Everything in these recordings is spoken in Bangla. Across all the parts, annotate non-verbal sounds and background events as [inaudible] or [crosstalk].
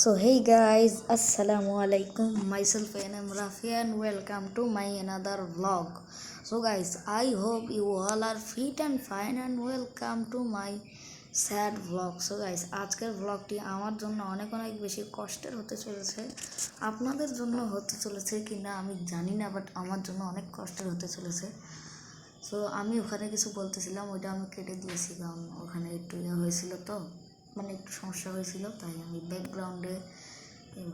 So hey guys, assalamu alaikum. Myself Anam Rafi and welcome to my another vlog. So guys, I hope you all are fit and fine and welcome to my sad vlog. So guys, আজকের vlogটি আমার জন্য অনেক অনেক বেশি কষ্টের হতে চলেছে আপনাদের জন্য হতে চলেছে কি না আমি জানি না বাট আমার জন্য অনেক কষ্টের হতে চলেছে সো আমি ওখানে কিছু বলতেছিলাম ওইটা আমি কেটে দিয়েছি কারণ ওখানে একটু ইয়ে হয়েছিল তো মানে একটু সমস্যা হয়েছিল তাই আমি ব্যাকগ্রাউন্ডে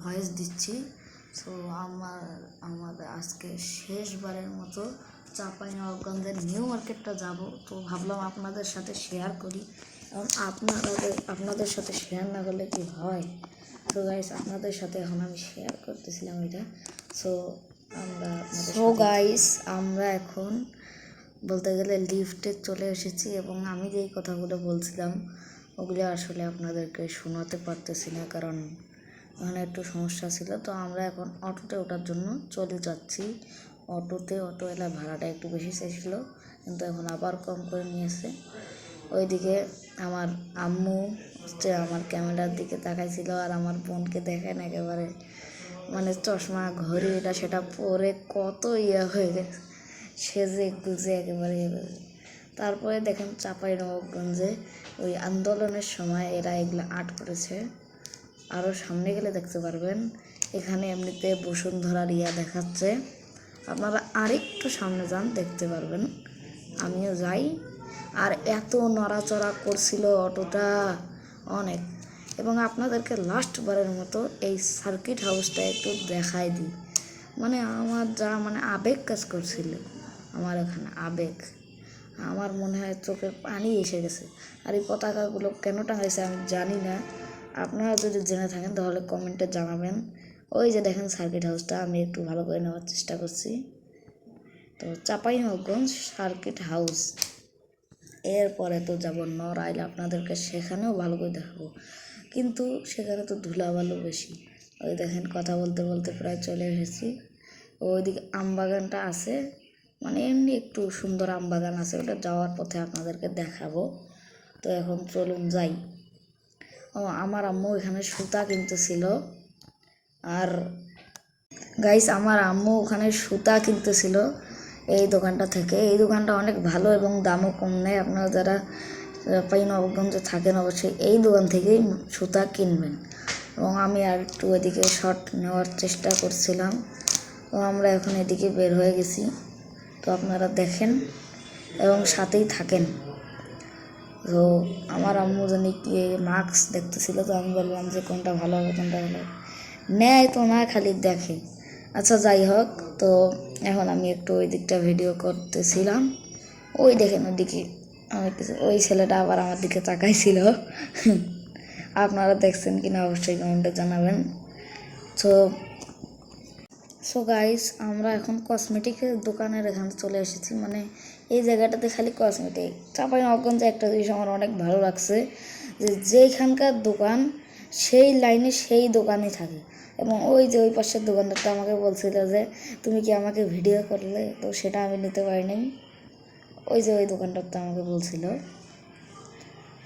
ভয়েস দিচ্ছি। সো আমার আমাদের আজকে শেষবারের মতো চাপাই নবাবগঞ্জের নিউ মার্কেটটা যাব। তো ভাবলাম আপনাদের সাথে শেয়ার করি। এবং আপনাদের আপনাদের সাথে শেয়ার না করলে কি হয়? তো গাইস আপনাদের সাথে এখন আমি শেয়ার করতেছিলাম এটা। সো আমরা সো গাইস আমরা এখন বলতে গেলে লিফটে চলে এসেছি এবং আমি যেই কথাগুলো বলছিলাম ওগুলো আসলে আপনাদেরকে শোনাতে পারতেছি না, কারণ ওখানে একটু সমস্যা ছিল। তো আমরা এখন অটোতে ওঠার জন্য চলে যাচ্ছি। অটোতে, অটো অটোওয়ালা ভাড়াটা একটু বেশি চাইছিল, কিন্তু এখন আবার কম করে নিয়েছে। ওইদিকে আমার আম্মু হচ্ছে আমার ক্যামেরার দিকে তাকাইছিল আর আমার বোনকে দেখেন একেবারে মানে চশমা ঘড়ি এটা সেটা পরে কত ইয়ে হয়ে গেছে। সেজে গুজে একেবারে। তারপরে দেখেন চাপাই নবাবগঞ্জে ওই আন্দোলনের সময় এরা এগুলো আর্ট করেছে। আরও সামনে গেলে দেখতে পারবেন। এখানে এমনিতে বসুন্ধরার ইয়া দেখাচ্ছে। আপনারা আরেকটু সামনে যান, দেখতে পারবেন। আমিও যাই। আর এত নড়াচড়া করছিল অটোটা। অনেক। এবং আপনাদেরকে লাস্টবারের মতো এই সার্কিট হাউসটা একটু দেখাই দিই। মানে আমার যা মানে আবেগ কাজ করছিল। আমার এখানে আবেগ। আমার মনে হয় চোখে পানি এসে গেছে। আর এই পতাকাগুলো কেন টাঙাইছে আমি জানি না। আপনারা যদি জেনে থাকেন, তাহলে কমেন্টে জানাবেন। ওই যে দেখেন সার্কিট হাউসটা আমি একটু ভালো করে নেওয়ার চেষ্টা করছি। তো চাপাই নবগঞ্জ সার্কিট হাউস এরপরে তো যাব নড়াইল, আপনাদেরকে সেখানেও ভালো করে দেখাবো। কিন্তু সেখানে তো ধুলাবালু বেশি। ওই দেখেন কথা বলতে বলতে প্রায় চলে এসেছি। ওইদিকে আমবাগানটা আছে। মানে এমনি একটু সুন্দর আমবাগান আছে, ওটা যাওয়ার পথে আপনাদেরকে দেখাবো। তো এখন চলুন যাই। ও, আমার আম্মু এখানে সুতা কিনতেছিল। আর গাইস, আমার আম্মু ওখানে সুতা কিনতেছিল এই দোকানটা থেকে। এই দোকানটা অনেক ভালো এবং দামও কম নেয় আপনারা যারা পাই নবগঞ্জে থাকেন, অবশ্যই এই দোকান থেকেই সুতা কিনবেন। এবং আমি আর একটু এদিকে শর্ট নেওয়ার চেষ্টা করছিলাম। তো আমরা এখন এদিকে বের হয়ে গেছি। তো আপনারা দেখেন এবং সাথেই থাকেন। তো আমার আম্মু জানি কি মাস্ক দেখতেছিল তো আমি বললাম যে কোনটা ভালো হবে, কোনটা ভালো হবে। নেয় তো না, খালি দেখে। আচ্ছা যাই হোক, তো এখন আমি একটু ওই দিকটা ভিডিও করতেছিলাম। ওই দেখেন ওইদিকে, আমি কিছু ওই ছেলেটা আবার আমার দিকে তাকাইছিল। [laughs] আপনারা দেখছেন কিনা অবশ্যই কমেন্টে জানাবেন। তো সো গাইস আমরা এখন কসমেটিকের দোকানের এখানে চলে এসেছি। মানে এই জায়গাটাতে খালি কসমেটিক চাপাই নবগঞ্জে একটা জিনিস আমার অনেক ভালো লাগছে যে যেইখানকার দোকান, সেই লাইনে সেই দোকানই থাকে। এবং ওই যে ওই পাশের দোকানদারটা আমাকে বলছিল যে, তুমি কি আমাকে ভিডিও করলে? তো সেটা আমি নিতে পারিনি। ওই যে ওই দোকানদারটা আমাকে বলছিল।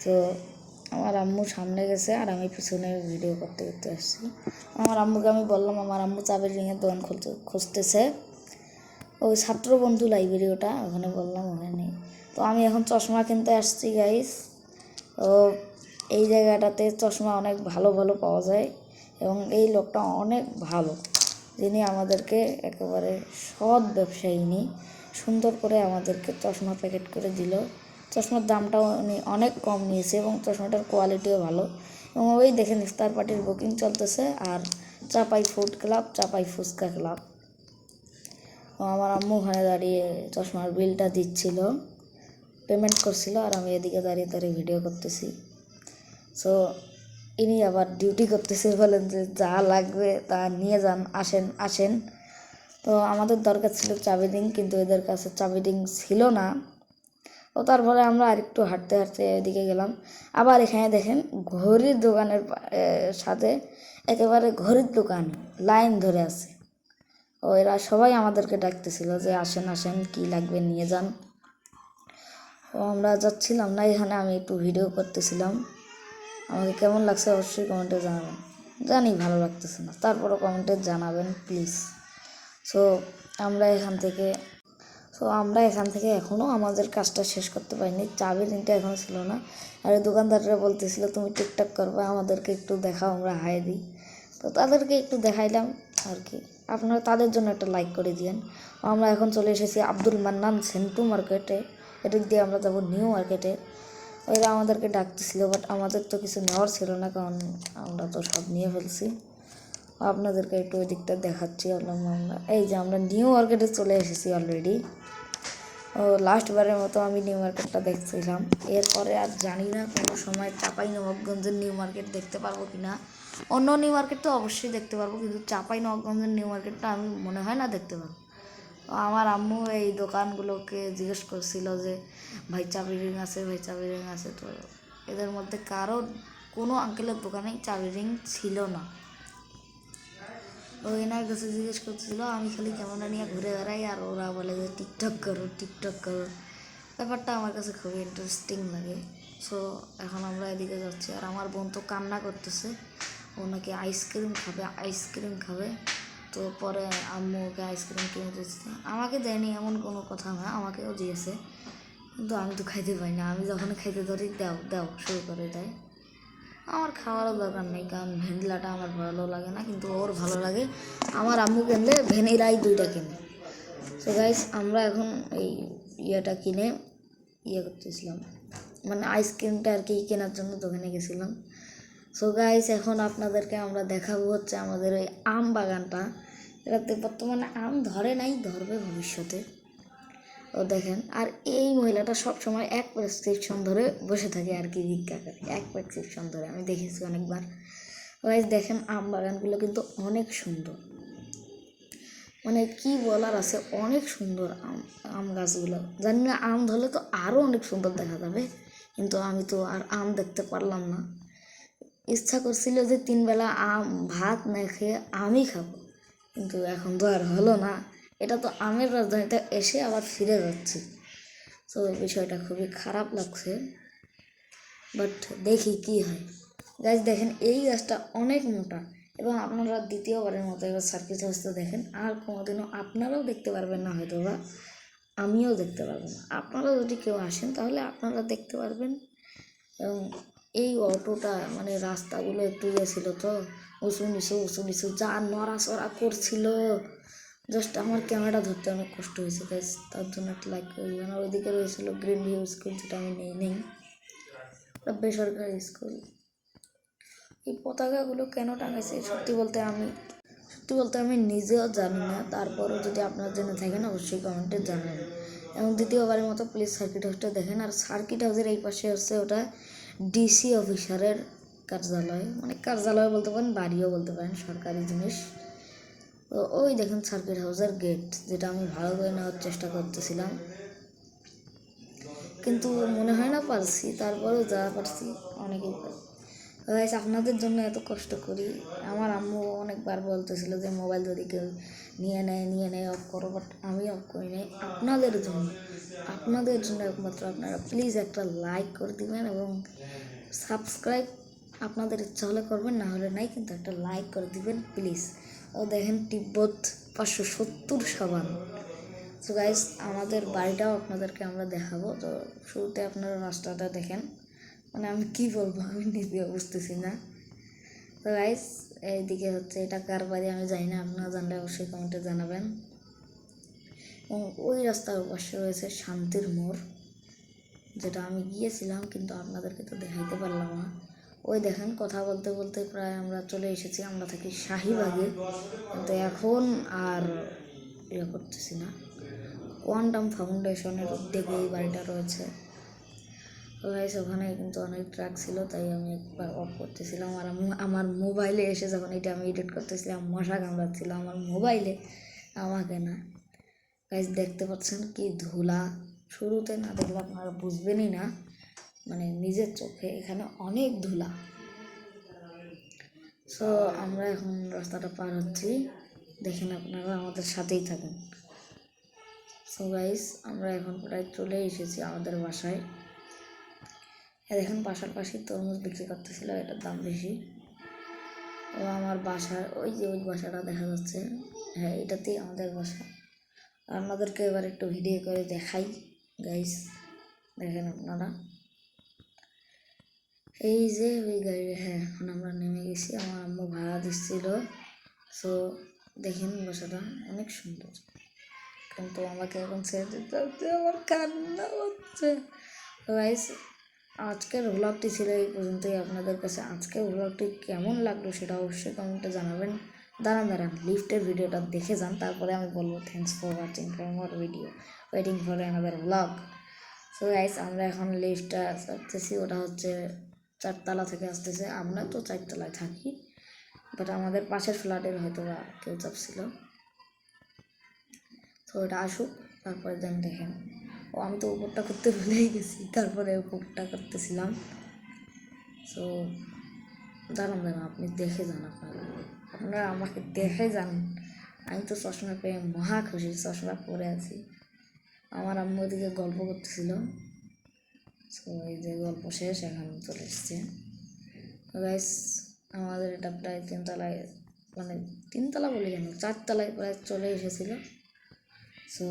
তো আমার আম্মু সামনে গেছে আর আমি পিছনে ভিডিও করতে করতে আসছি। আমার আম্মুকে আমি বললাম, আমার আম্মু চাবের রিংয়ের দোকান খুলতে, খুঁজতেছে। ওই ছাত্র বন্ধু লাইব্রেরি ওটা ওখানে বললাম, ওখানে তো আমি এখন চশমা কিনতে আসছি গাইস তো এই জায়গাটাতে চশমা অনেক ভালো ভালো পাওয়া যায় এবং এই লোকটা অনেক ভালো, যিনি আমাদেরকে একেবারে সৎ ব্যবসায়ী। সুন্দর করে আমাদেরকে চশমা প্যাকেট করে দিল। চশমার দামটাও অনেক কম নিয়েছে এবং চশমাটার কোয়ালিটিও ভালো। এবং ওই দেখেন ইফতার পার্টির বুকিং চলতেছে আর Chapai food club Chapai Fuchka club ও আমার আম্মু ওখানে দাঁড়িয়ে চশমার বিলটা দিচ্ছিল পেমেন্ট করছিল আর আমি এদিকে দাঁড়িয়ে দাঁড়িয়ে ভিডিও করতেছি। সো ইনি আবার ডিউটি করতেছে, বলেন যে যা লাগবে তা নিয়ে যান, আসেন আসেন। তো আমাদের দরকার ছিল চাবি রিং কিন্তু এদের কাছে চাবি রিং ছিল না। তো তারপরে আমরা আরেকটু হাঁটতে হাঁটতে এদিকে গেলাম। আবার এখানে দেখেন ঘড়ির দোকানের সাথে একেবারে ঘড়ির দোকান, লাইন ধরে আছে। ও, এরা সবাই আমাদেরকে ডাকতেছিল যে আসেন আসেন, কি লাগবে নিয়ে যান। ও, আমরা যাচ্ছিলাম না, এখানে আমি একটু ভিডিও করতেছিলাম। আমাকে কেমন লাগছে অবশ্যই কমেন্টে জানাবেন। জানি ভালো লাগতেছে না, তারপরও কমেন্টে জানাবেন, প্লিজ। সো, আমরা এখান থেকে সো আমরা এখান থেকে এখনও আমাদের কাজটা শেষ করতে পারিনি। চাবি রিংটা এখনও ছিল না। আর দোকানদাররা বলতেছিল, তুমি টিকটক করবে, আমাদেরকে একটু দেখাও, আমরা হাই দিই। তো তাদেরকে একটু দেখাইলাম আর কি। আপনারা তাদের জন্য একটা লাইক করে দিয়েন। আমরা এখন চলে এসেছি আব্দুল মান্নান সেন্টু মার্কেটে এদিক দিয়ে আমরা যাব নিউ মার্কেটে ওরা আমাদেরকে ডাকতেছিল বাট আমাদের তো কিছু নেওয়ার ছিল না, কারণ আমরা তো সব নিয়ে ফেলছি। আপনাদেরকে একটু ওই দিকটা দেখাচ্ছি আমরা এই যে আমরা নিউ মার্কেটে চলে এসেছি অলরেডি ও লাস্টবারের মতো আমি নিউ মার্কেটটা দেখছিলাম। এরপরে আর জানি না কোনো সময় চাপাই নবাবগঞ্জের নিউ মার্কেট দেখতে পারব কি না অন্য নিউ মার্কেট তো অবশ্যই দেখতে পারব, কিন্তু চাপাই নবাবগঞ্জের নিউ মার্কেটটা আমি মনে হয় না দেখতে পারব। আমার আম্মু এই দোকানগুলোকে জিজ্ঞেস করছিল যে, ভাই চাবি রিং আছে, ভাই চাবি রিং আছে। তো এদের মধ্যে কারও কোনো আঙ্কেলের দোকানেই চাবি রিং ছিল না। ও এনার কাছে জিজ্ঞেস করছিল আমি খালি ক্যামেরা নিয়ে ঘুরে বেড়াই আর ওরা বলে যে টিকটক করো টিকটক করো। ব্যাপারটা আমার কাছে খুবই ইন্টারেস্টিং লাগে। সো এখন আমরা এদিকে যাচ্ছি। আর আমার বোন তো কান্না করতেছে। ও নাকি আইসক্রিম খাবে আইসক্রিম খাবে। তো পরে আম্মু ওকে আইসক্রিম কিনে দিচ্ছে আমাকে দেয়নি, এমন কোনো কথা না, আমাকেও দিয়েছে। কিন্তু আমি তো খাইতে পাই না। আমি যখন খাইতে ধরি, দাও দাও, শুরু করে দেয়। আমার খাওয়ারও দরকার নেই, কারণ ভ্যানিলাটা আমার ভালো লাগে না, কিন্তু ওর ভালো লাগে। আমার আম্মু কিনলে ভ্যানিলাই দুইটা কিনে। তো গাইস আমরা এখন এই ইয়েটা কিনে ইয়ে করতেছিলাম। মানে আইসক্রিমটা আর কি কেনার জন্য দোকানে গেছিলাম। সো গাইস এখন আপনাদেরকে আমরা দেখাবো হচ্ছে আমাদের ওই আম বাগানটা। এটাতে বর্তমানে আম ধরে নাই, ধরবে ভবিষ্যতে। দেখেন, আর এই মহিলাটা সব সময় এক প্রেসক্রিপশন ধরে বসে থাকে আর কি ভিক্ষা করে, এক প্রেসক্রিপশন ধরে আমি দেখেছি অনেকবার। গাইস দেখেন, আম বাগানগুলো কিন্তু অনেক সুন্দর। মানে কি বলার আছে, অনেক সুন্দর আম আম গাছগুলো। জানি না, আম ধরলে তো আরও অনেক সুন্দর দেখা যাবে, কিন্তু আমি তো আর আম দেখতে পারলাম না। ইচ্ছা করছিল যে তিনবেলা আম, ভাত না খেয়ে আমই খাব, কিন্তু এখন তো আর হলো না। এটা তো আমের রাজধানীতে এসে আবার ফিরে যাচ্ছি। তো বিষয়টা খুবই খারাপ লাগছে বাট দেখি কি হয়। গাছ দেখেন, এই গাছটা অনেক মোটা এবং আপনারা দ্বিতীয়বারের মতো এবার সার্কিট হাউসটা দেখেন। আর কোনোদিনও আপনারাও দেখতে পারবেন না হয়তো বা আমিও দেখতে পারব না। আপনারা যদি কেউ আসেন, তাহলে আপনারা দেখতে পারবেন। এবং এই অটোটা মানে রাস্তাগুলো একটু ইয়ে ছিল তো, উঁচু নিচু উঁচু নিচু, যা নড়াচড়া করছিল। জাস্ট আমার ক্যামেরা ধরতে অনেক কষ্ট হয়েছে গাইস তার জন্য একটা লাইক করে দিবেন আর ওইদিকে রয়েছিল গ্রিন ভিউ স্কুল যেটা আমি নেই নেই। বেসরকারি স্কুল এই পতাকাগুলো কেন টাঙাইছে? সত্যি বলতে আমি, সত্যি বলতে আমি নিজেও জানি না। তারপরও যদি আপনারা জেনে থাকেন, অবশ্যই কমেন্টে জানাবেন। এবং দ্বিতীয়বারের মতো প্লিজ সার্কিট হাউসটা দেখেন। আর সার্কিট হাউসের এই পাশে হচ্ছে ওটা ডিসি অফিসারের কার্যালয়। মানে কার্যালয় বলতে পারেন, বাড়িও বলতে পারেন, সরকারি জিনিস। ওই দেখেন সার্কিট হাউসের গেট, যেটা আমি ভালো করে নেওয়ার চেষ্টা করতেছিলাম। কিন্তু মনে হয় না পারছি, তারপরেও যা পারছি অনেকেই পারছি। আপনাদের জন্য এত কষ্ট করি। আমার আম্মু অনেকবার বলতেছিল যে, মোবাইল যদি কেউ নিয়ে নেয় নিয়ে নেয় অফ করো বাট আমি অফ করি নাই। আপনাদের জন্য আপনাদের জন্য একমাত্র আপনারা প্লিজ একটা লাইক করে দিবেন এবং সাবস্ক্রাইব আপনাদের ইচ্ছা হলে করবেন, না হলে নাই, কিন্তু একটা লাইক করে দিবেন প্লিজ ও দেখেন তিব্বত পাঁচশো সত্তর সাবান সো গাইজ আমাদের বাড়িটাও আপনাদেরকে আমরা দেখাবো। তো শুরুতে আপনারা রাস্তাটা দেখেন। মানে আমি কি বলব? আমি নিজেও বুঝতেছি না। তো গাইস এইদিকে হচ্ছে এটা কার বাড়ি আমি জানি না। আপনারা জানলে অবশ্যই কমেন্টে জানাবেন। এবং ওই রাস্তার পাশে রয়েছে শান্তির মোড়, যেটা আমি গিয়েছিলাম, কিন্তু আপনাদেরকে তো দেখাইতে পারলাম না। ওই দেখেন, কথা বলতে বলতে প্রায় আমরা চলে এসেছি, আমরা থাকি শাহিবাগে। কিন্তু এখন আর ইয়ে করতেছি না। কোয়ান্টাম ফাউন্ডেশনের উদ্যোগে এই বাড়িটা রয়েছে। গাইস ওখানে কিন্তু অনেক ট্রাক ছিল, তাই আমি একবার অফ করতেছিলাম। আর আমার মোবাইলে এসে যখন এটা আমি এডিট করতেছিলাম, মশা কামড়াচ্ছিল আমার মোবাইলে আমাকে না। গাইস দেখতে পাচ্ছেন কি ধুলা? শুরুতে না দেখলে আপনারা বুঝবেনই না। মানে নিজের চোখে এখানে অনেক ধুলা। সো আমরা এখন রাস্তাটা পার হচ্ছি। দেখেন আপনারা আমাদের সাথেই থাকেন। সো গাইস আমরা এখন প্রায় চলে এসেছি আমাদের বাসায়। দেখেন বাসার পাশে তরমুজ বিক্রি করতেছিল, এটার দাম বেশি। ও আমার বাসার, ওই যে ওই বাসাটা দেখা যাচ্ছে। হ্যাঁ এটাতেই আমাদের বাসা। আপনাদেরকে এবার একটু ভিডিও করে দেখাই গাইস দেখেন আপনারা। এই যে ওই গাড়ি হ্যাঁ এখন আমরা নেমে গেছি। আমার আম্মু ভাড়া দিচ্ছিল। সো দেখেন বাসাটা অনেক সুন্দর। কিন্তু আমাকে এখন ছেড়ে দিতে হচ্ছে আমার কান্না হচ্ছে। তো গাইস আজকের ভ্লগটি ছিল এই পর্যন্তই। আপনাদের কাছে আজকের ভ্লগটি কেমন লাগল সেটা অবশ্যই কমেন্টে জানাবেন। দাঁড়ান দাঁড়ান, লিফটের ভিডিওটা দেখে যান। তারপরে আমি বলব thanks for watching for more video waiting for another vlog so guys আমরা এখন লিফটটা চাপতেছি ওটা হচ্ছে চারতলা থেকে আসতেছে। আমরা তো চারতলায় থাকি বাট আমাদের পাশের ফ্ল্যাটের হয়তো বা কেউ চাপছিল। তো ওটা আসুক, তারপরে দেন দেখেন। ও, আমি তো উপরটা করতে ভুলেই গেছি, তারপরে উপরটা করতেছিলাম। সো দাঁড়ান দাঁড়ান আপনি দেখে যান আপনারা। আপনারা আমাকে দেখে যান। আমি তো চশমা পেয়ে মহা খুশি, চশমা পরে আছি। আমার আম্মু ওদিকে গল্প করতেছিল। সো এই যে গল্প শেষ, এখন চলে এসছে। গাইস আমাদের এটা প্রায় তিনতলায় মানে তিনতলা বলি কেন? চারতলায় প্রায় চলে এসেছিল। সো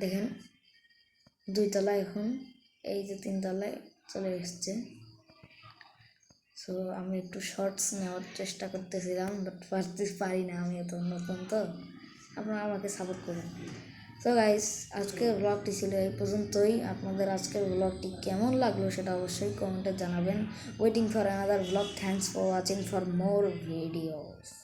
দেখেন দুই তলায় এখন, এই যে তিন তলায় চলে এসছে। সো আমি একটু শর্টস নেওয়ার চেষ্টা করতেছিলাম বাট পারতে পারি না আমি এত নতুন তো। আপনারা আমাকে সাপোর্ট করুন। তো গাইস আজকের ব্লগটি ছিল এই পর্যন্তই। আপনাদের আজকের ব্লগটি কেমন লাগল সেটা অবশ্যই কমেন্টে জানাবেন। Waiting for another blog thanks for watching for more videos